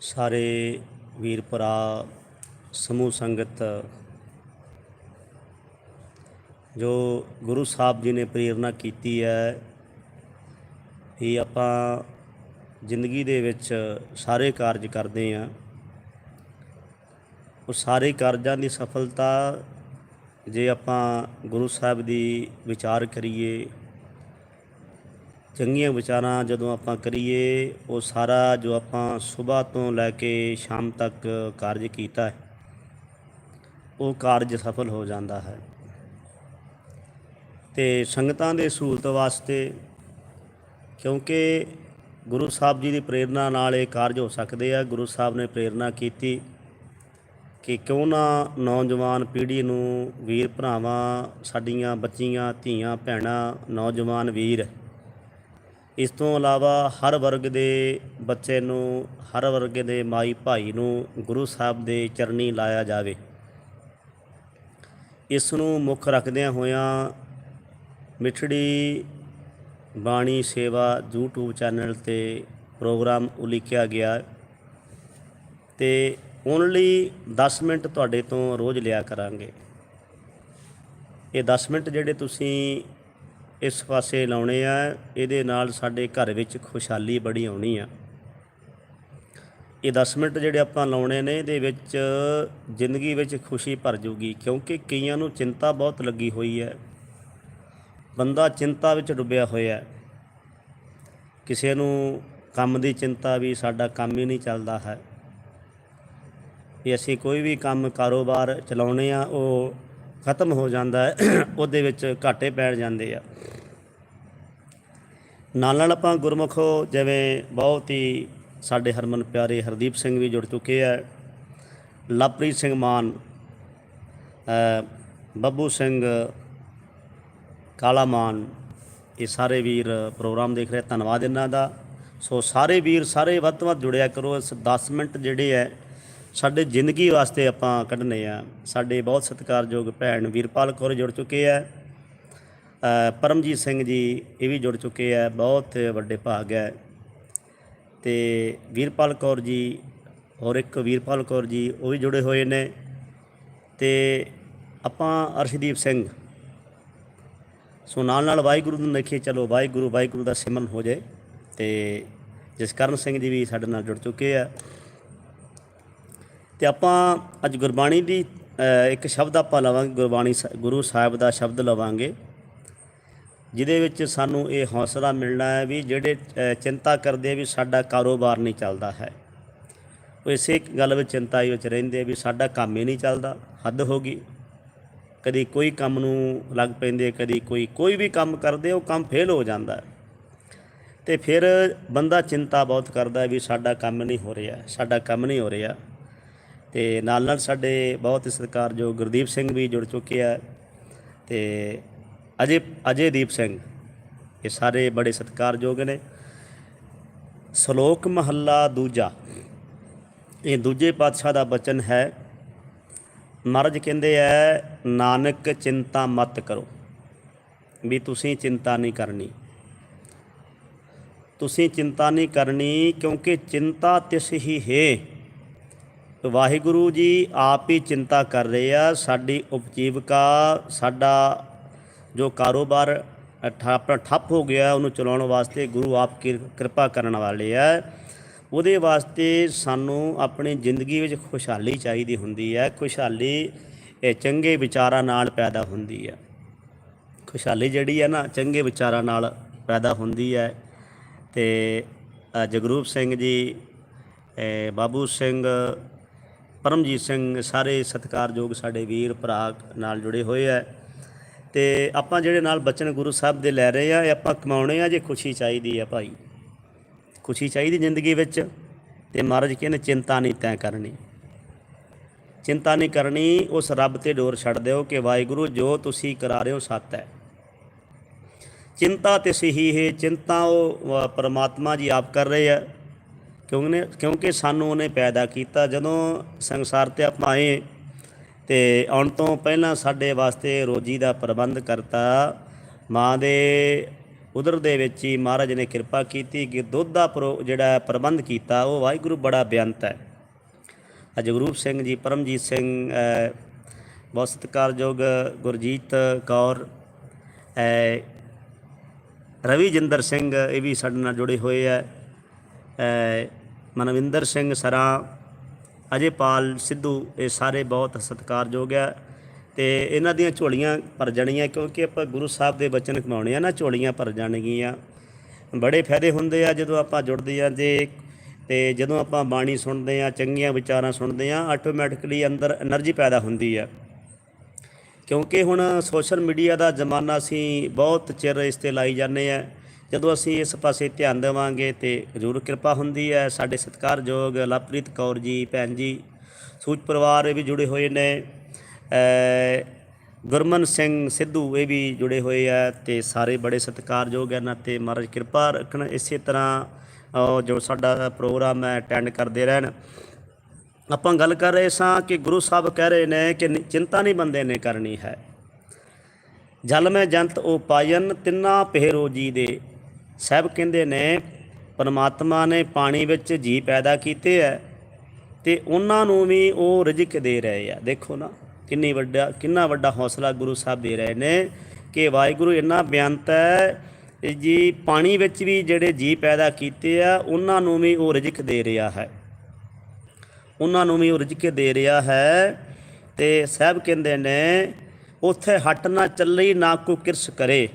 ਸਾਰੇ ਵੀਰ ਭਰਾ, ਸਮੂਹ ਸੰਗਤ, ਜੋ ਗੁਰੂ ਸਾਹਿਬ ਜੀ ਨੇ ਪ੍ਰੇਰਣਾ ਕੀਤੀ ਹੈ ਇਹ ਆਪਾਂ ਜ਼ਿੰਦਗੀ ਦੇ ਵਿੱਚ ਸਾਰੇ ਕਾਰਜ ਕਰਦੇ ਆ ਉਹ ਸਾਰੇ ਕਾਰਜਾਂ ਦੀ ਸਫਲਤਾ ਜੇ ਆਪਾਂ ਗੁਰੂ ਸਾਹਿਬ ਦੀ ਵਿਚਾਰ ਕਰੀਏ ਚੰਗੀਆਂ ਵਿਚਾਰਾਂ ਜਦੋਂ ਆਪਾਂ ਕਰੀਏ, ਉਹ ਸਾਰਾ ਜੋ ਆਪਾਂ ਸਵੇਰ ਤੋਂ ਲੈ ਕੇ ਸ਼ਾਮ ਤੱਕ ਕਾਰਜ ਕੀਤਾ ਹੈ, ਉਹ ਕਾਰਜ ਸਫਲ ਹੋ ਜਾਂਦਾ ਹੈ। ਤੇ ਸੰਗਤਾਂ ਦੇ ਸਹੂਲਤ ਵਾਸਤੇ ਕਿਉਂਕਿ ਗੁਰੂ ਸਾਹਿਬ ਜੀ ਦੀ ਪ੍ਰੇਰਣਾ ਨਾਲ ਇਹ ਕਾਰਜ ਹੋ ਸਕਦੇ ਆ, ਗੁਰੂ ਸਾਹਿਬ ਨੇ ਪ੍ਰੇਰਣਾ ਕੀਤੀ ਕਿ ਕਿਉਂ ਨਾ ਨੌਜਵਾਨ ਪੀੜ੍ਹੀ ਨੂੰ ਵੀਰ ਭਰਾਵਾਂ, ਸਾਡੀਆਂ ਬੱਚੀਆਂ, ਧੀਆਂ, ਭੈਣਾਂ, ਨੌਜਵਾਨ ਵੀਰ ਇਸ ਤੋਂ ਇਲਾਵਾ ਹਰ ਵਰਗ ਦੇ ਬੱਚੇ ਨੂੰ, ਹਰ ਵਰਗ ਦੇ ਮਾਈ ਭਾਈ ਨੂੰ ਗੁਰੂ ਸਾਹਿਬ ਦੇ ਚਰਨੀ ਲਾਇਆ ਜਾਵੇ। ਇਸ ਨੂੰ ਮੁੱਖ ਰੱਖਦਿਆਂ ਹੋਇਆਂ ਮਿਠੜੀ ਬਾਣੀ ਸੇਵਾ YouTube ਚੈਨਲ ਤੇ ਪ੍ਰੋਗਰਾਮ ਉਲੀਕਿਆ ਗਿਆ ਹੈ ਤੇ ਓਨਲੀ 10 ਮਿੰਟ ਤੁਹਾਡੇ ਤੋਂ ਰੋਜ਼ ਲਿਆ ਕਰਾਂਗੇ। ਇਹ 10 ਮਿੰਟ ਜਿਹੜੇ ਤੁਸੀਂ ਇਸ ਪਾਸੇ ਲਾਉਣੇ ਆ, ਇਹਦੇ ਨਾਲ ਸਾਡੇ ਘਰ ਵਿੱਚ ਖੁਸ਼ਹਾਲੀ ਬੜੀ ਆਉਣੀ ਆ। ਇਹ 10 ਮਿੰਟ ਜਿਹੜੇ ਆਪਾਂ ਲਾਉਣੇ ਨੇ, ਇਹਦੇ ਵਿੱਚ ਜ਼ਿੰਦਗੀ ਵਿੱਚ ਖੁਸ਼ੀ ਭਰ ਜੂਗੀ, ਕਿਉਂਕਿ ਕਈਆਂ ਨੂੰ ਚਿੰਤਾ ਬਹੁਤ ਲੱਗੀ ਹੋਈ ਹੈ। ਬੰਦਾ ਚਿੰਤਾ ਵਿੱਚ ਡੁੱਬਿਆ ਹੋਇਆ ਹੈ। ਕਿਸੇ ਨੂੰ ਕੰਮ ਦੀ ਚਿੰਤਾ ਵੀ, ਸਾਡਾ ਕੰਮ ਹੀ ਨਹੀਂ ਚੱਲਦਾ ਹੈ। ਵੀ ਅਸੀਂ ਕੋਈ ਵੀ ਕੰਮ ਕਾਰੋਬਾਰ ਚਲਾਉਣੇ ਆ, ਉਹ ਖਤਮ ਹੋ ਜਾਂਦਾ ਹੈ, ਉਹਦੇ ਵਿੱਚ ਘਾਟੇ ਪੈ ਜਾਂਦੇ ਆ। ਨਾਲ ਨਾਲ ਆਪਾਂ ਗੁਰਮੁਖੋ ਜਿਵੇਂ ਬਹੁਤ ਹੀ ਸਾਡੇ ਹਰਮਨ ਪਿਆਰੇ ਹਰਦੀਪ ਸਿੰਘ ਵੀ ਜੁੜ ਚੁੱਕੇ ਆ। ਲਵਪ੍ਰੀਤ ਸਿੰਘ ਮਾਨ ਬੱਬੂ ਸਿੰਘ, ਕਾਲਾ ਮਾਨ, ਇਹ ਸਾਰੇ ਵੀਰ ਪ੍ਰੋਗਰਾਮ ਦੇਖ ਰਹੇ ਧੰਨਵਾਦ ਇਹਨਾਂ ਦਾ। ਸੋ ਸਾਰੇ ਵੀਰ ਸਾਰੇ ਵੱਧ ਤੋਂ ਵੱਧ ਜੁੜਿਆ ਕਰੋ। ਇਸ 10 ਮਿੰਟ ਜਿਹੜੇ ਹੈ ਸਾਡੇ ਜ਼ਿੰਦਗੀ ਵਾਸਤੇ ਆਪਾਂ ਕੱਢਨੇ ਆ। ਸਾਡੇ ਬਹੁਤ ਸਤਿਕਾਰਯੋਗ ਭੈਣ ਵੀਰਪਾਲ ਕੌਰ ਜੁੜ ਚੁੱਕੇ ਆ। ਪਰਮਜੀਤ ਸਿੰਘ ਜੀ ਇਹ ਵੀ ਜੁੜ ਚੁੱਕੇ ਆ। ਬਹੁਤ ਵੱਡੇ ਭਾਗ ਹੈ ਤੇ ਵੀਰਪਾਲ ਕੌਰ ਜੀ ਹੋਰ ਇੱਕ ਵੀਰਪਾਲ ਕੌਰ ਜੀ ਉਹ ਵੀ ਜੁੜੇ ਹੋਏ ਨੇ। ਤੇ ਆਪਾਂ ਅਰਸ਼ਦੀਪ ਸਿੰਘ। ਸੋ ਨਾਲ ਨਾਲ ਵਾਹਿਗੁਰੂ ਨੂੰ ਦੇਖੀਏ। ਚਲੋ ਵਾਹਿਗੁਰੂ ਵਾਹਿਗੁਰੂ ਦਾ ਸਿਮਰਨ ਹੋ ਜਾਏ। ਤੇ ਜਸਕਰਨ ਸਿੰਘ ਜੀ ਵੀ ਸਾਡੇ ਨਾਲ ਜੁੜ ਚੁੱਕੇ ਆ। ਤੇ ਆਪਾਂ ਅੱਜ ਗੁਰਬਾਣੀ ਦੀ ਇੱਕ ਸ਼ਬਦ ਆਪਾਂ ਲਵਾਂਗੇ, ਗੁਰਬਾਣੀ ਸ- ਗੁਰੂ ਸਾਹਿਬ ਦਾ ਸ਼ਬਦ ਲਵਾਂਗੇ, ਜਿਹਦੇ ਵਿੱਚ ਸਾਨੂੰ ਇਹ ਹੌਸਲਾ ਮਿਲਣਾ ਹੈ ਵੀ ਜਿਹੜੇ ਚਿੰਤਾ ਕਰਦੇ ਵੀ ਸਾਡਾ ਕਾਰੋਬਾਰ ਨਹੀਂ ਚੱਲਦਾ ਹੈ। ਉਹ ਇਸੇ ਗੱਲ ਵਿੱਚ ਚਿੰਤਾ ਹੀ ਵਿੱਚ ਰਹਿੰਦੇ ਵੀ ਸਾਡਾ ਕੰਮ ਹੀ ਨਹੀਂ ਚੱਲਦਾ, ਹੱਦ ਹੋ ਗਈ। ਕਦੀ ਕੋਈ ਕੰਮ ਨੂੰ ਲੱਗ ਪੈਂਦੇ ਕਦੀ ਕੋਈ ਕੋਈ ਵੀ ਕੰਮ ਕਰਦੇ ਉਹ ਕੰਮ ਫੇਲ ਹੋ ਜਾਂਦਾ ਹੈ। ਤੇ ਫਿਰ ਬੰਦਾ ਚਿੰਤਾ ਬਹੁਤ ਕਰਦਾ ਵੀ ਸਾਡਾ ਕੰਮ ਨਹੀਂ ਹੋ ਰਿਹਾ, ਸਾਡਾ ਕੰਮ ਨਹੀਂ ਹੋ ਰਿਹਾ। ਤੇ ਨਾਲ ਨਾਲ ਸਾਡੇ ਬਹੁਤ ਹੀ ਸਤਿਕਾਰਯੋਗ ਗੁਰਦੀਪ ਸਿੰਘ ਵੀ ਜੁੜ ਚੁੱਕੇ ਆ ਤੇ ਅਜੇ ਅਜੇ ਦੀਪ ਸਿੰਘ, ਇਹ ਸਾਰੇ ਬੜੇ ਸਤਿਕਾਰਯੋਗ ਨੇ। ਸ਼ਲੋਕ ਮਹੱਲਾ ਦੂਜਾ, ਇਹ ਦੂਜੇ ਪਾਤਸ਼ਾਹ ਦਾ ਬਚਨ ਹੈ। ਮਹਾਰਾਜ ਕਹਿੰਦੇ ਐ, ਨਾਨਕ ਚਿੰਤਾ ਮਤ ਕਰੋ, ਵੀ ਤੁਸੀਂ ਚਿੰਤਾ ਨਹੀਂ ਕਰਨੀ। ਤੁਸੀਂ ਚਿੰਤਾ ਨਹੀਂ ਕਰਨੀ ਕਿਉਂਕਿ ਚਿੰਤਾ ਤਿਸ ਹੀ ਹੈ। ਵਾਹਿਗੁਰੂ ਜੀ ਆਪ ਹੀ ਚਿੰਤਾ ਕਰ ਰਹੇ ਆ, ਸਾਡੀ ਉਪਜੀਵਕਾ, ਸਾਡਾ ਜੋ ਕਾਰੋਬਾਰ, ਠ- ਆਪਣਾ ਠੱਪ ਹੋ ਗਿਆ, ਉਹਨੂੰ ਚਲਾਉਣ ਵਾਸਤੇ ਗੁਰੂ ਆਪ ਕਿਰ- ਕਿਰਪਾ ਕਰਨ ਵਾਲੇ ਆ। ਉਹਦੇ ਵਾਸਤੇ ਸਾਨੂੰ ਆਪਣੀ ਜ਼ਿੰਦਗੀ ਵਿੱਚ ਖੁਸ਼ਹਾਲੀ ਚਾਹੀਦੀ ਹੁੰਦੀ ਹੈ ਖੁਸ਼ਹਾਲੀ ਇਹ ਚੰਗੇ ਵਿਚਾਰਾਂ ਨਾਲ ਪੈਦਾ ਹੁੰਦੀ ਹੈ ਖੁਸ਼ਹਾਲੀ ਜਿਹੜੀ ਹੈ ਨਾ, ਚੰਗੇ ਵਿਚਾਰਾਂ ਨਾਲ ਪੈਦਾ ਹੁੰਦੀ ਹੈ ਤੇ ਜਗਰੂਪ ਸਿੰਘ ਜੀ ਬਾਬੂ ਸਿੰਘ ਪਰਮਜੀਤ ਸਿੰਘ ਸਾਰੇ ਸਤਿਕਾਰਯੋਗ ਸਾਡੇ ਵੀਰ ਭਰਾ ਨਾਲ ਜੁੜੇ ਹੋਏ ਆ। ਤੇ ਆਪਾਂ ਜਿਹੜੇ ਨਾਲ ਬਚਨ ਗੁਰੂ ਸਾਹਿਬ ਦੇ ਲੈ ਰਹੇ ਆ, ਇਹ ਆਪਾਂ ਕਮਾਉਣੇ ਆ ਜੇ ਖੁਸ਼ੀ ਚਾਹੀਦੀ ਆ ਭਾਈ? ਖੁਸ਼ੀ ਚਾਹੀਦੀ ਜ਼ਿੰਦਗੀ ਵਿੱਚ? ਤੇ ਮਹਾਰਾਜ ਕਹਿੰਦੇ ਚਿੰਤਾ ਨਹੀਂ ਤੈਂ ਕਰਨੀ। ਚਿੰਤਾ ਨਹੀਂ ਕਰਨੀ, ਉਸ ਰੱਬ ਤੇ ਡੋਰ ਛੱਡ ਦਿਓ ਕਿ ਵਾਹਿਗੁਰੂ, ਜੋ ਤੁਸੀਂ ਕਰਾ ਰਹੇ ਹੋ ਸੱਤ ਹੈ। ਚਿੰਤਾ ਤੇ ਸਹੀ ਹੈ, ਚਿੰਤਾ ਉਹ ਪਰਮਾਤਮਾ ਜੀ ਆਪ ਕਰ ਰਹੇ ਆ। ਕਿਉਂਕਿ ਕਿਉਂਕਿ ਸਾਨੂੰ ਉਹਨੇ ਪੈਦਾ ਕੀਤਾ ਜਦੋਂ ਸੰਸਾਰ ਤੇ ਆਪਾਂ ਆਏ ਤੇ ਆਉਣ ਤੋਂ ਪਹਿਲਾਂ ਸਾਡੇ ਵਾਸਤੇ ਰੋਜੀ ਦਾ ਪ੍ਰਬੰਧ ਕਰਤਾ। ਮਾਂ ਦੇ ਉਧਰ ਦੇ ਵਿੱਚ ਹੀ ਮਹਾਰਾਜ ਨੇ ਕਿਰਪਾ ਕੀਤੀ ਕਿ ਦੁੱਧ ਦਾ ਪ੍ਰੋ- ਜਿਹੜਾ ਪ੍ਰਬੰਧ ਕੀਤਾ ਉਹ ਵਾਹਿਗੁਰੂ ਬੜਾ ਬੇਅੰਤ ਹੈ। ਅ ਜਗਰੂਪ ਸਿੰਘ ਜੀ ਪਰਮਜੀਤ ਸਿੰਘ ਬਹੁਤ ਸਤਿਕਾਰਯੋਗ ਗੁਰਜੀਤ ਕੌਰ ਅ, ਰਵੀਜਿੰਦਰ ਸਿੰਘ ਇਹ ਵੀ ਸਾਡੇ ਨਾਲ ਜੁੜੇ ਹੋਏ ਹੈ ਮਨਵਿੰਦਰ ਸਿੰਘ ਸਰਾ ਅਜੇਪਾਲ ਸਿੱਧੂ, ਇਹ ਸਾਰੇ ਬਹੁਤ ਸਤਿਕਾਰਯੋਗ ਹੈ ਤੇ ਇਹਨਾਂ ਦੀਆਂ ਝੋਲੀਆਂ ਭਰ ਜਾਣੀਆਂ ਕਿਉਂਕਿ ਆਪਾਂ ਗੁਰੂ ਸਾਹਿਬ ਦੇ ਬਚਨ ਕਮਾਉਣੇ ਆ ਨਾ, ਝੋਲੀਆਂ ਭਰ ਜਾਣਗੀਆਂ। ਬੜੇ ਫਾਇਦੇ ਹੁੰਦੇ ਆ ਜਦੋਂ ਆਪਾਂ ਜੁੜਦੇ ਆ ਜੇ ਤੇ ਜਦੋਂ ਆਪਾਂ ਬਾਣੀ ਸੁਣਦੇ ਆ, ਚੰਗੀਆਂ ਵਿਚਾਰਾਂ ਸੁਣਦੇ ਆ ਆਟੋਮੈਟਿਕਲੀ ਅੰਦਰ એનર્ਜੀ ਪੈਦਾ ਹੁੰਦੀ ਆ। ਕਿਉਂਕਿ ਹੁਣ ਸੋਸ਼ਲ ਮੀਡੀਆ ਦਾ ਜ਼ਮਾਨਾ ਸੀ ਬਹੁਤ ਚਿਰ ਇਸ ਤੇ ਲਾਈ ਜਾਂਦੇ ਆ। ਜਦੋਂ ਅਸੀਂ ਇਸ ਪਾਸੇ ਧਿਆਨ ਦੇਵਾਂਗੇ ਤੇ ਜ਼ਰੂਰ ਕਿਰਪਾ ਹੁੰਦੀ ਹੈ, ਸਾਡੇ ਸਤਿਕਾਰਯੋਗ ਲਵਪ੍ਰੀਤ ਕੌਰ ਜੀ, ਭੈਣ ਜੀ ਸੂਚ ਪਰਿਵਾਰ ਇਹ ਵੀ ਜੁੜੇ ਹੋਏ ਨੇ ਗੁਰਮਨ ਸਿੰਘ ਸਿੱਧੂ ਇਹ ਵੀ ਜੁੜੇ ਹੋਏ ਆ ਤੇ ਸਾਰੇ ਬੜੇ ਸਤਿਕਾਰਯੋਗ ਹਨ ਤੇ ਮਹਾਰਾਜ ਕਿਰਪਾ ਰੱਖਣ, ਇਸੇ ਤਰ੍ਹਾਂ ਜੋ ਸਾਡਾ ਪ੍ਰੋਗਰਾਮ ਹੈ, ਅਟੈਂਡ ਕਰਦੇ ਰਹਿਣ। ਆਪਾਂ ਗੱਲ ਕਰ ਰਹੇ ਸਾਂ ਕਿ ਗੁਰੂ ਸਾਹਿਬ ਕਹਿ ਰਹੇ ਨੇ ਕਿ ਚਿੰਤਾ ਨਹੀਂ ਬੰਦੇ ਨੇ ਕਰਨੀ ਹੈ। ਜਲ ਮੈਂ ਜੰਤ ਉਹ ਪਾਇਨ, ਤਿੰਨਾ ਪਹਿਰੋ ਜੀ ਦੇ ਸਾਹਿਬ ਕਹਿੰਦੇ ਨੇ, ਪਰਮਾਤਮਾ ਨੇ ਪਾਣੀ ਵਿੱਚ ਜੀ ਪੈਦਾ ਕੀਤੇ ਐ ਤੇ ਉਹਨਾਂ ਨੂੰ ਵੀ ਉਹ ਰਿਜ਼ਕ ਦੇ ਰਹੇ ਆ। ਦੇਖੋ ਨਾ, ਕਿੰਨੀ ਵੱਡਾ, ਕਿੰਨਾ ਵੱਡਾ ਹੌਸਲਾ ਗੁਰੂ ਸਾਹਿਬ ਦੇ ਰਹੇ ਨੇ ਕਿ ਵਾਹਿਗੁਰੂ ਇੰਨਾ ਬੇਅੰਤ ਹੈ ਜੀ ਪਾਣੀ ਵਿੱਚ ਵੀ ਜਿਹੜੇ ਜੀ ਪੈਦਾ ਕੀਤੇ ਆ, ਉਹਨਾਂ ਨੂੰ ਵੀ ਉਹ ਰਿਜ਼ਕ ਦੇ ਰਿਹਾ ਹੈ। ਉਹਨਾਂ ਨੂੰ ਵੀ ਉਹ ਰਿਜ਼ਕ ਦੇ ਰਿਹਾ ਹੈ ਤੇ ਸਾਹਿਬ ਕਹਿੰਦੇ ਨੇ, ਉੱਥੇ ਹੱਟ ਨਾ ਚੱਲੀ, ਨਾ ਕੋਈ ਕਿਰਸ ਕਰੇ।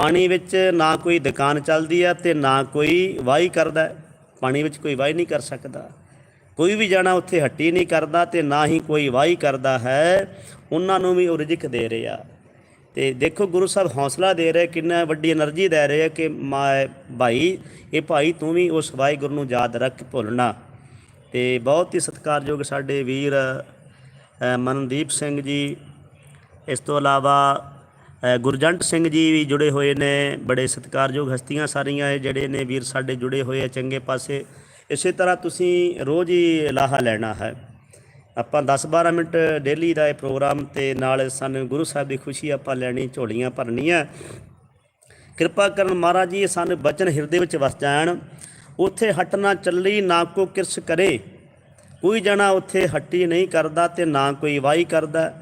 ਪਾਣੀ ਵਿੱਚ ਨਾ ਕੋਈ ਦੁਕਾਨ ਚੱਲਦੀ ਆ ਤੇ ਨਾ ਕੋਈ ਵਾਹੀ ਕਰਦਾ ਪਾਣੀ ਵਿੱਚ ਕੋਈ ਵਾਹੀ ਨਹੀਂ ਕਰ ਸਕਦਾ। ਕੋਈ ਵੀ ਜਾਣਾ ਉੱਥੇ ਹੱਟੀ ਨਹੀਂ ਕਰਦਾ ਤੇ ਨਾ ਹੀ ਕੋਈ ਵਾਹੀ ਕਰਦਾ ਹੈ। ਉਹਨਾਂ ਨੂੰ ਵੀ ਉਹ ਰਿਜਕ ਦੇ ਰਿਹਾ ਤੇ ਦੇਖੋ, ਗੁਰੂ ਸਾਹਿਬ ਹੌਸਲਾ ਦੇ ਰਹੇ, ਕਿੰਨਾ ਵੱਡੀ એનર્ਜੀ ਦੇ ਰਹੇ ਕਿ ਮੈਂ, ਭਾਈ, ਇਹ ਭਾਈ ਤੂੰ ਵੀ ਉਸ ਵਾਹਿਗੁਰੂ ਨੂੰ ਯਾਦ ਰੱਖ, ਭੁੱਲਣਾ। ਤੇ ਬਹੁਤ ਹੀ ਸਤਿਕਾਰਯੋਗ ਸਾਡੇ ਵੀਰ ਮਨਦੀਪ ਸਿੰਘ ਜੀ। ਇਸ ਤੋਂ ਇਲਾਵਾ ਗੁਰਜੰਟ ਸਿੰਘ ਜੀ ਵੀ ਜੁੜੇ ਹੋਏ ਨੇ, ਬੜੇ ਸਤਿਕਾਰਯੋਗ ਹਸਤੀਆਂ ਸਾਰੀਆਂ ਇਹ ਜਿਹੜੇ ਨੇ ਵੀਰ ਸਾਡੇ ਜੁੜੇ ਹੋਏ ਆ ਚੰਗੇ ਪਾਸੇ। ਇਸੇ ਤਰ੍ਹਾਂ ਤੁਸੀਂ ਰੋਜ਼ ਹੀ ਲਾਹਾ ਲੈਣਾ ਹੈ। ਆਪਾਂ 10-12 ਮਿੰਟ ਡੇਲੀ ਦਾ ਇਹ ਪ੍ਰੋਗਰਾਮ ਤੇ ਨਾਲ ਸਾਨੂੰ ਗੁਰੂ ਸਾਹਿਬ ਦੀ ਖੁਸ਼ੀ ਆਪਾਂ ਲੈਣੀ, ਝੋਲੀਆਂ ਭਰਨੀਆਂ। ਕਿਰਪਾ ਕਰਨ ਮਹਾਰਾਜ ਜੀ ਸਾਨੂੰ ਬਚਨ ਹਿਰਦੇ ਵਿੱਚ ਵਸ ਜਾਣ। ਉੱਥੇ ਹਟ ਨਾ ਚੱਲੀ, ਨਾ ਕੋ ਕਿਰਸ ਕਰੇ। ਕੋਈ ਜਣਾ ਉੱਥੇ ਹੱਟੀ ਨਹੀਂ ਕਰਦਾ ਤੇ ਨਾ ਕੋਈ ਵਾਈ ਕਰਦਾ।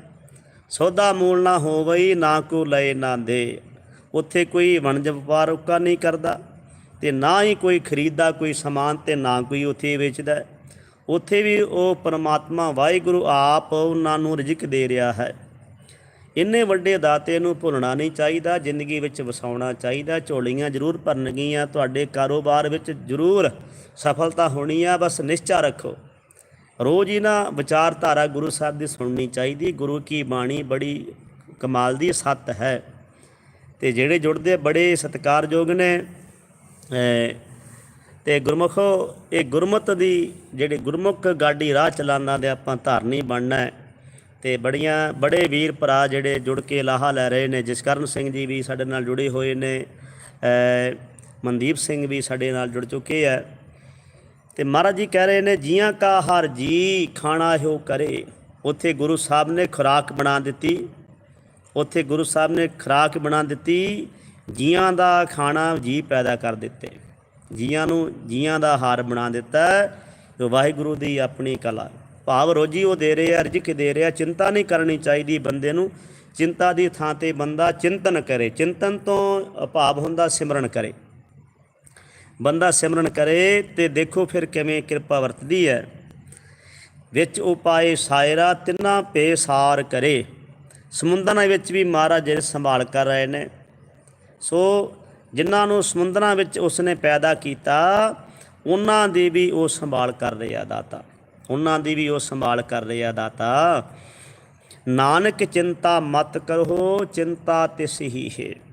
ਸੌਦਾ ਮੂਲ ਨਾ ਹੋਵਈ, ਨਾ ਕੋ ਲਏ ਨਾ ਦੇ। ਉੱਥੇ ਕੋਈ ਵਣਜ ਵਪਾਰ ਉੱਕਾ ਨਹੀਂ ਕਰਦਾ ਤੇ ਨਾ ਹੀ ਕੋਈ ਖਰੀਦਦਾ, ਕੋਈ ਸਮਾਨ ਤੇ ਨਾ ਕੋਈ ਉੱਥੇ ਵੇਚਦਾ। ਉੱਥੇ ਵੀ ਉਹ ਪਰਮਾਤਮਾ ਵਾਹਿਗੁਰੂ ਆਪ ਉਹਨਾਂ ਨੂੰ ਰਿਜ਼ਕ ਦੇ ਰਿਹਾ ਹੈ। ਇੰਨੇ ਵੱਡੇ ਦਾਤੇ ਨੂੰ ਭੁੱਲਣਾ ਨਹੀਂ ਚਾਹੀਦਾ, ਜ਼ਿੰਦਗੀ ਵਿੱਚ ਵਸਾਉਣਾ ਚਾਹੀਦਾ, ਝੋਲੀਆਂ ਜ਼ਰੂਰ ਭਰਨਗੀਆਂ, ਤੁਹਾਡੇ ਕਾਰੋਬਾਰ ਵਿੱਚ ਜ਼ਰੂਰ ਸਫਲਤਾ ਹੋਣੀ ਆ, ਬਸ ਨਿਸ਼ਚਾ ਰੱਖੋ। ਰੋਜ਼ ਹੀ ਨਾ ਵਿਚਾਰਧਾਰਾ ਗੁਰੂ ਸਾਹਿਬ ਦੀ ਸੁਣਨੀ ਚਾਹੀਦੀ ਗੁਰੂ ਕੀ ਬਾਣੀ ਬੜੀ ਕਮਾਲ ਦੀ ਸੱਤ ਹੈ। ਤੇ ਜਿਹੜੇ ਜੁੜਦੇ ਬੜੇ ਸਤਿਕਾਰਯੋਗ ਨੇ ਅ, ਤੇ ਗੁਰਮੁਖੋ ਇਹ ਗੁਰਮਤ ਦੀ ਜਿਹੜੇ ਗੁਰਮੁਖ ਗਾਡੀ ਰਾਹ ਚਲਾਉਂਦਾ ਦੇ ਆਪਾਂ ਧਾਰਨੀ ਬਣਨਾ ਹੈ। ਤੇ ਬੜੀਆਂ ਬੜੇ ਵੀਰ ਭਰਾ ਜਿਹੜੇ ਜੁੜ ਕੇ ਲਾਹਾ ਲੈ ਰਹੇ ਨੇ। ਜਸਕਰਨ ਸਿੰਘ ਜੀ ਵੀ ਸਾਡੇ ਨਾਲ ਜੁੜੇ ਹੋਏ ਨੇ ਮਨਦੀਪ ਸਿੰਘ ਵੀ ਸਾਡੇ ਨਾਲ ਜੁੜ ਚੁੱਕੇ ਆ। ਤੇ ਮਹਾਰਾਜ ਜੀ ਕਹਿ ਰਹੇ ਨੇ, ਜੀਆਂ ਕਾ ਹਰ ਜੀ ਖਾਣਾ ਹੋ ਕਰੇ। ਉੱਥੇ ਗੁਰੂ ਸਾਹਿਬ ਨੇ ਖੁਰਾਕ ਬਣਾ ਦਿੱਤੀ। ਉੱਥੇ ਗੁਰੂ ਸਾਹਿਬ ਨੇ ਖੁਰਾਕ ਬਣਾ ਦਿੱਤੀ। ਜੀਆਂ ਦਾ ਖਾਣਾ ਜੀ ਪੈਦਾ ਕਰ ਦਿੱਤੇ। ਜੀਆਂ ਨੂੰ ਜੀਆਂ ਦਾ ਹਾਰ ਬਣਾ ਦਿੱਤਾ ਜੋ ਵਾਹਿਗੁਰੂ ਦੀ ਆਪਣੀ ਕਲਾ। ਭਾਵ ਰੋਜੀ ਉਹ ਦੇ ਰਿਹਾ ਰਿਜ਼ਕ ਦੇ ਰਿਹਾ, ਚਿੰਤਾ ਨਹੀਂ ਕਰਨੀ ਚਾਹੀਦੀ ਬੰਦੇ ਨੂੰ। ਚਿੰਤਾ ਦੀ ਥਾਂ ਤੇ ਬੰਦਾ ਚਿੰਤਨ ਕਰੇ। ਚਿੰਤਨ ਤੋਂ ਭਾਵ ਹੁੰਦਾ ਸਿਮਰਨ ਕਰੇ। ਬੰਦਾ ਸਿਮਰਨ ਕਰੇ ਤੇ ਦੇਖੋ ਫਿਰ ਕਿਵੇਂ ਕਿਰਪਾ ਵਰਤਦੀ ਹੈ। ਵਿੱਚ ਉਪਾਏ ਸਾਇਰਾ, ਤਿੰਨਾ ਪੇਸਾਰ ਕਰੇ। ਸਮੁੰਦਰਾਂ ਵਿੱਚ ਵੀ ਮਹਾਰਾਜ ਜਿਹੜੇ ਸੰਭਾਲ ਕਰ ਰਹੇ ਨੇ। ਸੋ ਜਿਨ੍ਹਾਂ ਨੂੰ ਸਮੁੰਦਰਾਂ ਵਿੱਚ ਉਸਨੇ ਪੈਦਾ ਕੀਤਾ, ਉਹਨਾਂ ਦੀ ਵੀ ਉਹ ਸੰਭਾਲ ਕਰ ਰਿਹਾ ਦਾਤਾ। ਉਹਨਾਂ ਦੀ ਵੀ ਉਹ ਸੰਭਾਲ ਕਰ ਰਿਹਾ ਦਾਤਾ। ਨਾਨਕ ਚਿੰਤਾ ਮਤ ਕਰੋ, ਚਿੰਤਾ ਤਿਸ ਹੀ ਹੈ।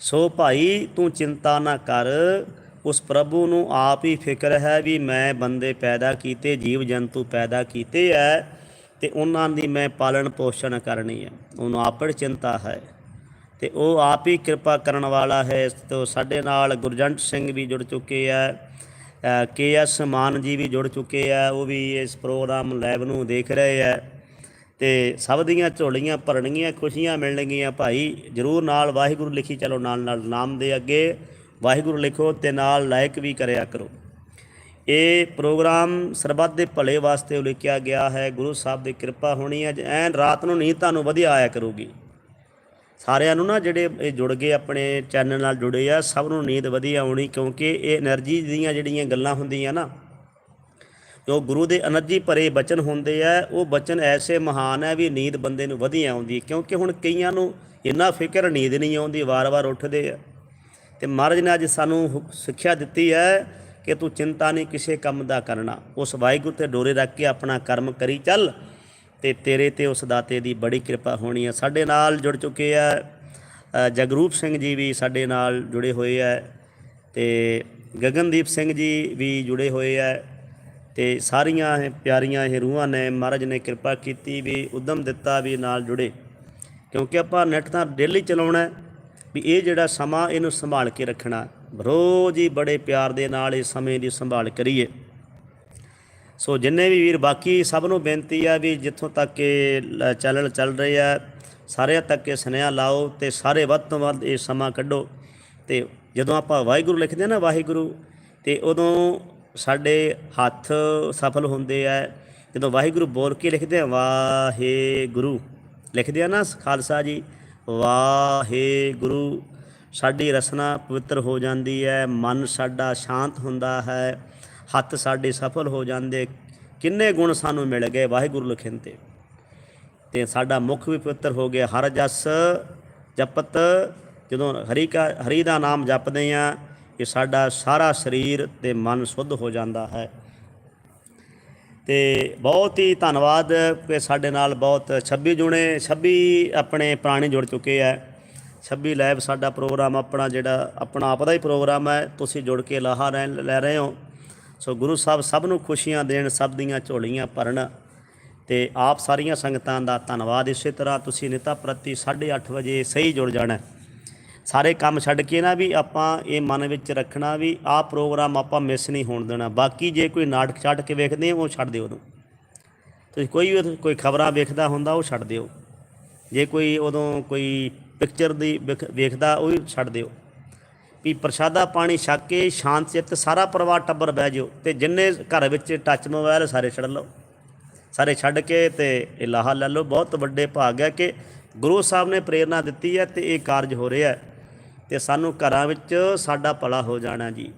ਸੋ ਭਾਈ ਤੂੰ ਚਿੰਤਾ ਨਾ ਕਰ। ਉਸ ਪ੍ਰਭੂ ਨੂੰ ਆਪ ਹੀ ਫਿਕਰ ਹੈ ਵੀ ਮੈਂ ਬੰਦੇ ਪੈਦਾ ਕੀਤੇ, ਜੀਵ ਜੰਤੂ ਪੈਦਾ ਕੀਤੇ ਐ ਤੇ ਉਹਨਾਂ ਦੀ ਮੈਂ ਪਾਲਣ ਪੋਸ਼ਣ ਕਰਨੀ ਹੈ ਉਹਨੂੰ ਆਪੜ ਚਿੰਤਾ ਹੈ ਤੇ ਉਹ ਆਪ ਹੀ ਕਿਰਪਾ ਕਰਨ ਵਾਲਾ ਹੈ। ਤੋਂ ਸਾਡੇ ਨਾਲ ਗੁਰਜੰਟ ਸਿੰਘ ਵੀ ਜੁੜ ਚੁੱਕੇ ਆ ਕੇ ਐਸ ਮਾਨ ਜੀ ਵੀ ਜੁੜ ਚੁੱਕੇ ਆ ਉਹ ਵੀ ਇਸ ਪ੍ਰੋਗਰਾਮ ਲਾਈਵ ਨੂੰ ਦੇਖ ਰਹੇ ਆ ਤੇ ਸਭ ਦੀਆਂ ਝੋਲੀਆਂ ਭਰਨਗੀਆਂ, ਖੁਸ਼ੀਆਂ ਮਿਲਣਗੀਆਂ ਭਾਈ। ਜਰੂਰ ਨਾਲ ਵਾਹਿਗੁਰੂ ਲਿਖੀ ਚਲੋ ਨਾਲ ਨਾਲ ਨਾਮ ਦੇ ਅੱਗੇ। ਵਾਹਿਗੁਰੂ ਲਿਖੋ ਤੇ ਨਾਲ ਲਾਇਕ ਵੀ ਕਰਿਆ ਕਰੋ। ਇਹ ਪ੍ਰੋਗਰਾਮ ਸਰਬੱਤ ਦੇ ਭਲੇ ਵਾਸਤੇ ਉਲੇਖਿਆ ਗਿਆ ਹੈ। ਗੁਰੂ ਸਾਹਿਬ ਦੀ ਕਿਰਪਾ ਹੋਣੀ ਹੈ। ਐਨ ਰਾਤ ਨੂੰ ਨਹੀਂ ਤੁਹਾਨੂੰ ਵਧੀਆ ਆਇਆ ਕਰੂਗੀ। ਸਾਰਿਆਂ ਨੂੰ ਨਾ ਜਿਹੜੇ ਇਹ ਜੁੜ ਗਏ ਆਪਣੇ ਚੈਨਲ ਨਾਲ ਜੁੜੇ ਆ, ਸਭ ਨੂੰ ਨੀਂਦ ਵਧੀਆ ਆਉਣੀ ਕਿਉਂਕਿ ਇਹ એનર્ਜੀ ਦੀਆਂ ਜਿਹੜੀਆਂ ਗੱਲਾਂ ਹੁੰਦੀਆਂ ਨਾ ਜੋ ਗੁਰੂ ਦੇ ਅਨਰਜੀ ਭਰੇ ਬਚਨ ਹੁੰਦੇ ਆ, ਉਹ ਬਚਨ ਐਸੇ ਮਹਾਨ ਹੈ ਵੀ ਨੀਂਦ ਬੰਦੇ ਨੂੰ ਵਧੀਆ ਆਉਂਦੀ, ਕਿਉਂਕਿ ਹੁਣ ਕਈਆਂ ਨੂੰ ਇੰਨਾ ਫਿਕਰ ਨੀਂਦ ਨਹੀਂ ਆਉਂਦੀ, ਵਾਰ-ਵਾਰ ਉੱਠਦੇ ਆ। ਤੇ ਮਹਾਰਾਜ ਨੇ ਅੱਜ ਸਾਨੂੰ ਸਿੱਖਿਆ ਦਿੱਤੀ ਹੈ ਕਿ ਤੂੰ ਚਿੰਤਾ ਨਹੀਂ, ਕਿਸੇ ਕੰਮ ਦਾ ਕਰਨਾ। ਉਸ ਵਾਹਿਗੁਰੂ ਤੇ ਡੋਰੇ ਰੱਖ ਕੇ ਆਪਣਾ ਕਰਮ ਕਰੀ ਚੱਲ, ਤੇ ਤੇਰੇ ਤੇ ਉਸ ਦਾਤੇ ਦੀ ਬੜੀ ਕਿਰਪਾ ਹੋਣੀ ਹੈ ਸਾਡੇ ਨਾਲ ਜੁੜ ਚੁੱਕੇ ਆ ਜਗਰੂਪ ਸਿੰਘ ਜੀ ਵੀ ਸਾਡੇ ਨਾਲ ਜੁੜੇ ਹੋਏ ਆ, ਤੇ ਗਗਨਦੀਪ ਸਿੰਘ ਜੀ ਵੀ ਜੁੜੇ ਹੋਏ ਆ। ਤੇ ਸਾਰੀਆਂ ਇਹ ਪਿਆਰੀਆਂ ਇਹ ਰੂਹਾਂ ਨੇ ਮਹਾਰਾਜ ਨੇ ਕਿਰਪਾ ਕੀਤੀ ਵੀ ਉਦਮ ਦਿੱਤਾ ਵੀ ਨਾਲ ਜੁੜੇ। ਕਿਉਂਕਿ ਆਪਾਂ ਨੈਟ ਤਾਂ ਡੇਲੀ ਚਲਾਉਣਾ ਵੀ ਇਹ ਜਿਹੜਾ ਸਮਾਂ ਇਹਨੂੰ ਸੰਭਾਲ ਕੇ ਰੱਖਣਾ। ਰੋਜ਼ ਹੀ ਬੜੇ ਪਿਆਰ ਦੇ ਨਾਲ ਇਸ ਸਮੇਂ ਦੀ ਸੰਭਾਲ ਕਰੀਏ। ਸੋ ਜਿੰਨੇ ਵੀ ਵੀਰ, ਬਾਕੀ ਸਭ ਨੂੰ ਬੇਨਤੀ ਆ ਵੀ ਜਿੱਥੋਂ ਤੱਕ ਇਹ ਚੈਨਲ ਚੱਲ ਰਹੇ ਆ, ਸਾਰਿਆਂ ਤੱਕ ਇਹ ਸੁਨੇਹਾ ਲਾਓ ਤੇ ਸਾਰੇ ਵੱਧ ਤੋਂ ਵੱਧ ਇਹ ਸਮਾਂ ਕੱਢੋ। ਤੇ ਜਦੋਂ ਆਪਾਂ ਵਾਹਿਗੁਰੂ ਲਿਖਦੇ ਆ ਨਾ ਵਾਹਿਗੁਰੂ, ਤੇ ਉਦੋਂ ਸਾਡੇ ਹੱਥ ਸਫਲ ਹੁੰਦੇ ਆ। ਜਦੋਂ ਵਾਹਿਗੁਰੂ ਬੋਲ ਕੇ ਲਿਖਦੇ ਆ, ਵਾਹਿਗੁਰੂ। ਲਿਖਦੇ ਆ ਨਾ ਖਾਲਸਾ ਜੀ, ਵਾਹਿਗੁਰੂ। ਸਾਡੀ ਰਸਨਾ ਪਵਿੱਤਰ ਹੋ ਜਾਂਦੀ ਹੈ, ਮਨ ਸਾਡਾ ਸ਼ਾਂਤ ਹੁੰਦਾ ਹੈ, ਹੱਥ ਸਾਡੇ ਸਫਲ ਹੋ ਜਾਂਦੇ। ਕਿੰਨੇ ਗੁਣ ਸਾਨੂੰ ਮਿਲ ਗਏ ਵਾਹਿਗੁਰੂ ਲਿਖਣ ਤੇ। ਤੇ ਸਾਡਾ ਮੁਖ ਵੀ ਪਵਿੱਤਰ ਹੋ ਗਿਆ। ਹਰ ਜਸ ਜਪਤ, ਜਦੋਂ ਹਰੀ ਕਾ ਹਰੀ ਦਾ ਨਾਮ ਜਪਦੇ ਆ ਕਿ ਸਾਡਾ ਸਾਰਾ ਸਰੀਰ ਤੇ ਮਨ ਸੁੱਧ ਹੋ ਜਾਂਦਾ ਹੈ। ਤੇ ਬਹੁਤ ਹੀ ਧੰਨਵਾਦ ਕਿ ਸਾਡੇ ਨਾਲ ਬਹੁਤ 26 ਜੁਣੇ 26 ਆਪਣੇ ਪੁਰਾਣੇ ਜੁੜ ਚੁੱਕੇ ਆ 26 ਲਾਈਵ ਸਾਡਾ ਪ੍ਰੋਗਰਾਮ ਆਪਣਾ ਜਿਹੜਾ, ਆਪਣਾ ਆਪ ਦਾ ਹੀ ਪ੍ਰੋਗਰਾਮ ਹੈ। ਤੁਸੀਂ ਜੁੜ ਕੇ ਲਾਹਾ ਰਹਿ ਲੈ ਰਹੇ ਹੋ। ਸੋ ਗੁਰੂ ਸਾਹਿਬ ਸਭ ਨੂੰ ਖੁਸ਼ੀਆਂ ਦੇਣ, ਸਭ ਦੀਆਂ ਝੋਲੀਆਂ ਭਰਨ। ਤੇ ਆਪ ਸਾਰੀਆਂ ਸੰਗਤਾਂ ਦਾ ਧੰਨਵਾਦ। ਇਸੇ ਤਰ੍ਹਾਂ ਤੁਸੀਂ ਨਿਤਾ ਪ੍ਰਤੀ 8:30 ਵਜੇ ਸਹੀ ਜੁੜ ਜਾਣਾ ਸਾਰੇ ਕੰਮ ਛੱਡ ਕੇ ਨਾ ਵੀ ਆਪਾਂ ਇਹ ਮਨ ਵਿੱਚ ਰੱਖਣਾ ਵੀ ਆਹ ਪ੍ਰੋਗਰਾਮ ਆਪਾਂ ਮਿਸ ਨਹੀਂ ਹੋਣ ਦੇਣਾ। ਬਾਕੀ ਜੇ ਕੋਈ ਨਾਟਕ ਛੱਡ ਕੇ ਵੇਖਦੇ ਹੋ, ਉਹ ਛੱਡ ਦਿਓ ਉਦੋਂ। ਤੁਸੀਂ ਕੋਈ ਵੀ ਕੋਈ ਖਬਰਾਂ ਵੇਖਦਾ ਹੁੰਦਾ, ਉਹ ਛੱਡ ਦਿਓ। ਜੇ ਕੋਈ ਉਦੋਂ ਕੋਈ ਪਿਕਚਰ ਦੀ ਵੇਖ- ਵੇਖਦਾ, ਉਹ ਵੀ ਛੱਡ ਦਿਓ। ਵੀ ਪ੍ਰਸ਼ਾਦਾ ਪਾਣੀ ਛੱਕ ਕੇ ਸ਼ਾਂਤ ਚਿੱਤ ਸਾਰਾ ਪਰਿਵਾਰ ਟੱਬਰ ਬਹਿ ਜਾਓ ਤੇ ਜਿੰਨੇ ਘਰ ਵਿੱਚ ਟੱਚ ਮੋਬਾਈਲ ਸਾਰੇ ਛੱਡ ਲਓ। ਸਾਰੇ ਛੱਡ ਕੇ ਤੇ ਇਹ ਲਾਹਾ ਲੈ ਲਓ। ਬਹੁਤ ਵੱਡੇ ਭਾਗ ਹੈ ਕਿ ਗੁਰੂ ਸਾਹਿਬ ਨੇ ਪ੍ਰੇਰਣਾ ਦਿੱਤੀ ਹੈ ਤੇ ਇਹ ਕਾਰਜ ਹੋ ਰਿਹਾ ਹੈ। ਤੇ ਸਾਨੂੰ ਘਰਾਂ ਵਿੱਚ ਸਾਡਾ ਭਲਾ ਹੋ ਜਾਣਾ ਜੀ।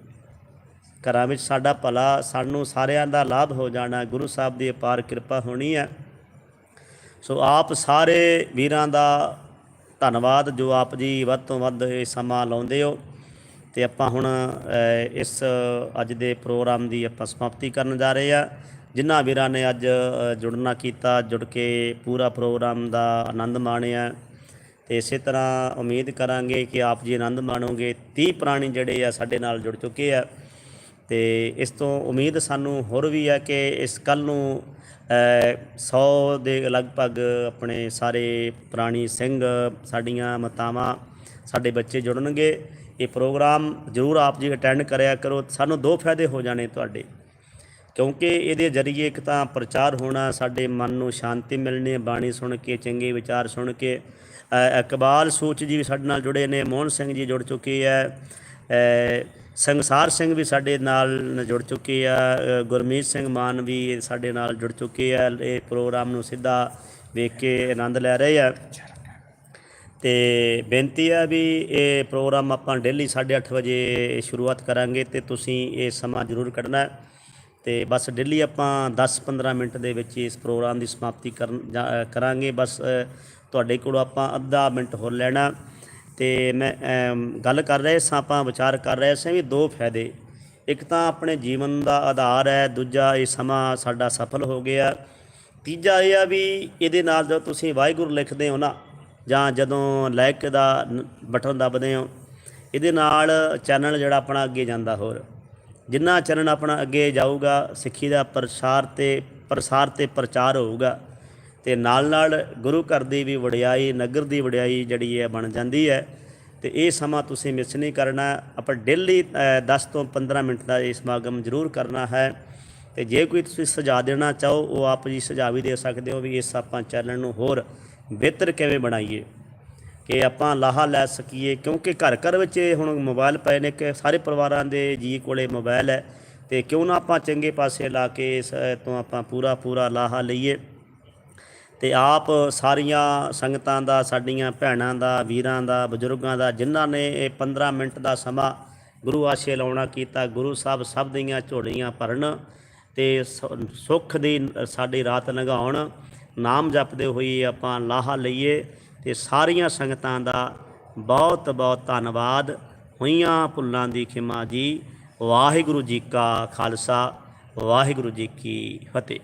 ਘਰਾਂ ਵਿੱਚ ਸਾਡਾ ਭਲਾ, ਸਾਨੂੰ ਸਾਰਿਆਂ ਦਾ ਲਾਭ ਹੋ ਜਾਣਾ। ਗੁਰੂ ਸਾਹਿਬ ਦੀ ਅਪਾਰ ਕਿਰਪਾ ਹੋਣੀ ਹੈ। ਸੋ ਆਪ ਸਾਰੇ ਵੀਰਾਂ ਦਾ ਧੰਨਵਾਦ ਜੋ ਆਪ ਜੀ ਵੱਧ ਤੋਂ ਵੱਧ ਇਹ ਸਮਾਂ ਲਾਉਂਦੇ ਹੋ। ਤੇ ਆਪਾਂ ਹੁਣ ਇਸ, ਅੱਜ ਦੇ ਪ੍ਰੋਗਰਾਮ ਦੀ ਆਪਾਂ ਸਮਾਪਤੀ ਕਰਨ ਜਾ ਰਹੇ ਆ ਜਿਨ੍ਹਾਂ ਵੀਰਾਂ ਨੇ ਅੱਜ ਜੁੜਨਾ ਕੀਤਾ, ਜੁੜ ਕੇ ਪੂਰਾ ਪ੍ਰੋਗਰਾਮ ਦਾ ਆਨੰਦ ਮਾਣਿਆ। ਤੇ ਇਸੇ ਤਰ੍ਹਾਂ ਉਮੀਦ ਕਰਾਂਗੇ ਕਿ ਆਪ ਜੀ ਆਨੰਦ ਮਾਣੋਗੇ। 30 ਪ੍ਰਾਣੀ ਜਿਹੜੇ ਆ ਸਾਡੇ ਨਾਲ ਜੁੜ ਚੁੱਕੇ ਆ। ਤੇ ਇਸ ਤੋਂ ਉਮੀਦ ਸਾਨੂੰ ਹੋਰ ਵੀ ਹੈ ਕਿ ਇਸ ਕੱਲ ਨੂੰ 100 ਦੇ ਲਗਭਗ ਆਪਣੇ ਸਾਰੇ ਪ੍ਰਾਣੀ ਸਿੰਘ ਸਾਡੀਆਂ ਮਾਤਾਵਾਂ, ਸਾਡੇ ਬੱਚੇ ਜੁੜਨਗੇ। ਇਹ ਪ੍ਰੋਗਰਾਮ ਜ਼ਰੂਰ ਆਪ ਜੀ ਅਟੈਂਡ ਕਰਿਆ ਕਰੋ। ਸਾਨੂੰ ਦੋ ਫਾਇਦੇ ਹੋ ਜਾਣੇ ਤੁਹਾਡੇ। ਕਿਉਂਕਿ ਇਹਦੇ ਜ਼ਰੀਏ ਇੱਕ ਤਾਂ ਪ੍ਰਚਾਰ ਹੋਣਾ, ਸਾਡੇ ਮਨ ਨੂੰ ਸ਼ਾਂਤੀ ਮਿਲਣੀ, ਬਾਣੀ ਸੁਣ ਕੇ, ਚੰਗੇ ਵਿਚਾਰ ਸੁਣ ਕੇ ਇਕਬਾਲ ਸੂਚ ਜੀ ਵੀ ਸਾਡੇ ਨਾਲ ਜੁੜੇ ਨੇ, ਮੋਹਨ ਸਿੰਘ ਜੀ ਜੁੜ ਚੁੱਕੇ ਹੈ ਸੰਸਾਰ ਸਿੰਘ ਵੀ ਸਾਡੇ ਨਾਲ ਜੁੜ ਚੁੱਕੇ ਆ ਗੁਰਮੀਤ ਸਿੰਘ ਮਾਨ ਵੀ ਸਾਡੇ ਨਾਲ ਜੁੜ ਚੁੱਕੇ ਆ, ਇਹ ਪ੍ਰੋਗਰਾਮ ਨੂੰ ਸਿੱਧਾ ਵੇਖ ਕੇ ਆਨੰਦ ਲੈ ਰਹੇ ਆ। ਤੇ ਬੇਨਤੀ ਆ ਵੀ ਇਹ ਪ੍ਰੋਗਰਾਮ ਆਪਾਂ ਡੇਲੀ 8:30 ਵਜੇ ਸ਼ੁਰੂਆਤ ਕਰਾਂਗੇ ਤੇ ਤੁਸੀਂ ਇਹ ਸਮਾਂ ਜ਼ਰੂਰ ਕੱਢਣਾ ਹੈ। ਤੇ ਬਸ ਡੇਲੀ ਆਪਾਂ 10-15 ਮਿੰਟ ਦੇ ਵਿੱਚ ਇਸ ਪ੍ਰੋਗਰਾਮ ਦੀ ਸਮਾਪਤੀ ਕਰਨ ਜਾ- ਕਰਾਂਗੇ। ਬਸ ਤੁਹਾਡੇ ਕੋਲੋਂ ਆਪਾਂ ਅੱਧਾ ਮਿੰਟ ਹੋਰ ਲੈਣਾ ਤੇ ਮੈਂ ਗੱਲ ਕਰ ਰਹੇ ਸਾਂ, ਆਪਾਂ ਵਿਚਾਰ ਕਰ ਰਹੇ ਸਾਂ ਵੀ ਦੋ ਫਾਇਦੇ। ਇੱਕ ਤਾਂ ਆਪਣੇ ਜੀਵਨ ਦਾ ਆਧਾਰ ਹੈ, ਦੂਜਾ ਇਹ ਸਮਾਂ ਸਾਡਾ ਸਫਲ ਹੋ ਗਿਆ। ਤੀਜਾ ਇਹ ਆ ਵੀ ਇਹਦੇ ਨਾਲ ਜਦੋਂ ਤੁਸੀਂ ਵਾਹਿਗੁਰੂ ਲਿਖਦੇ ਹੋ ਨਾ, ਜਾਂ ਜਦੋਂ ਲਾਇਕ ਦਾ ਨ- ਬਟਨ ਦਬਦੇ ਹੋ, ਇਹਦੇ ਨਾਲ ਚੈਨਲ ਜਿਹੜਾ ਆਪਣਾ ਅੱਗੇ ਜਾਂਦਾ ਹੋਰ। ਜਿੰਨਾ ਚੈਨਲ ਆਪਣਾ ਅੱਗੇ ਜਾਊਗਾ, ਸਿੱਖੀ ਦਾ ਪ੍ਰਸਾਰ ਤੇ ਪ੍ਰਸਾਰ ਤੇ ਪ੍ਰਚਾਰ ਹੋਊਗਾ। ਤੇ ਨਾਲ ਨਾਲ ਗੁਰੂ ਘਰ ਦੀ ਵੀ ਵਡਿਆਈ, ਨਗਰ ਦੀ ਵਡਿਆਈ ਜਿਹੜੀ ਹੈ ਬਣ ਜਾਂਦੀ ਹੈ। ਤੇ ਇਹ ਸਮਾਂ ਤੁਸੀਂ ਮਿਸ ਨਹੀਂ ਕਰਨਾ। ਆਪਾਂ ਡੇਲੀ 10 ਤੋਂ 15 ਮਿੰਟ ਦਾ ਇਹ ਸਮਾਗਮ ਜ਼ਰੂਰ ਕਰਨਾ ਹੈ। ਤੇ ਜੇ ਕੋਈ ਤੁਸੀਂ ਸੁਝਾਅ ਦੇਣਾ ਚਾਹੋ, ਉਹ ਆਪ ਜੀ ਸੁਝਾਅ ਵੀ ਦੇ ਸਕਦੇ ਹੋ ਵੀ ਇਸ ਆਪਾਂ ਚੈਨਲ ਨੂੰ ਹੋਰ ਬਿਹਤਰ ਕਿਵੇਂ ਬਣਾਈਏ। ਕਿ ਆਪਾਂ ਲਾਹਾ ਲੈ ਸਕੀਏ, ਕਿਉਂਕਿ ਘਰ ਘਰ ਵਿੱਚ ਹੁਣ ਮੋਬਾਈਲ ਪਏ ਨੇ ਕਿ ਸਾਰੇ ਪਰਿਵਾਰਾਂ ਦੇ ਜੀ ਕੋਲੇ ਮੋਬਾਈਲ ਹੈ। ਤੇ ਕਿਉਂ ਨਾ ਆਪਾਂ ਚੰਗੇ ਪਾਸੇ ਲਾ ਕੇ ਇਸ ਤੋਂ ਆਪਾਂ ਪੂਰਾ ਪੂਰਾ ਲਾਹਾ ਲਈਏ। ਤੇ ਆਪ ਸਾਰੀਆਂ ਸੰਗਤਾਂ ਦਾ, ਸਾਡੀਆਂ ਭੈਣਾਂ ਦਾ, ਵੀਰਾਂ ਦਾ, ਬਜ਼ੁਰਗਾਂ ਦਾ, ਜਿਨ੍ਹਾਂ ਨੇ ਇਹ 15 ਮਿੰਟ ਦਾ ਸਮਾਂ ਗੁਰੂ ਆਸ਼ੇ ਲਾਉਣਾ ਕੀਤਾ, ਗੁਰੂ ਸਾਹਿਬ ਸਭ ਦੀਆਂ ਝੋਲੀਆਂ ਭਰਨ ਤੇ ਸੁੱਖ ਦੀ ਸਾਡੀ ਰਾਤ ਲੰਘਾਉਣ, ਨਾਮ ਜਪਦੇ ਹੋਏ ਆਪਾਂ ਲਾਹਾ ਲਈਏ ਤੇ ਸਾਰੀਆਂ ਸੰਗਤਾਂ ਦਾ ਬਹੁਤ ਬਹੁਤ ਧੰਨਵਾਦ। ਹੋਈਆਂ ਭੁੱਲਾਂ ਦੀ ਖਿਮਾ ਜੀ, ਵਾਹਿਗੁਰੂ ਜੀ ਕਾ ਖਾਲਸਾ, ਵਾਹਿਗੁਰੂ ਜੀ ਕੀ ਫਤਿਹ।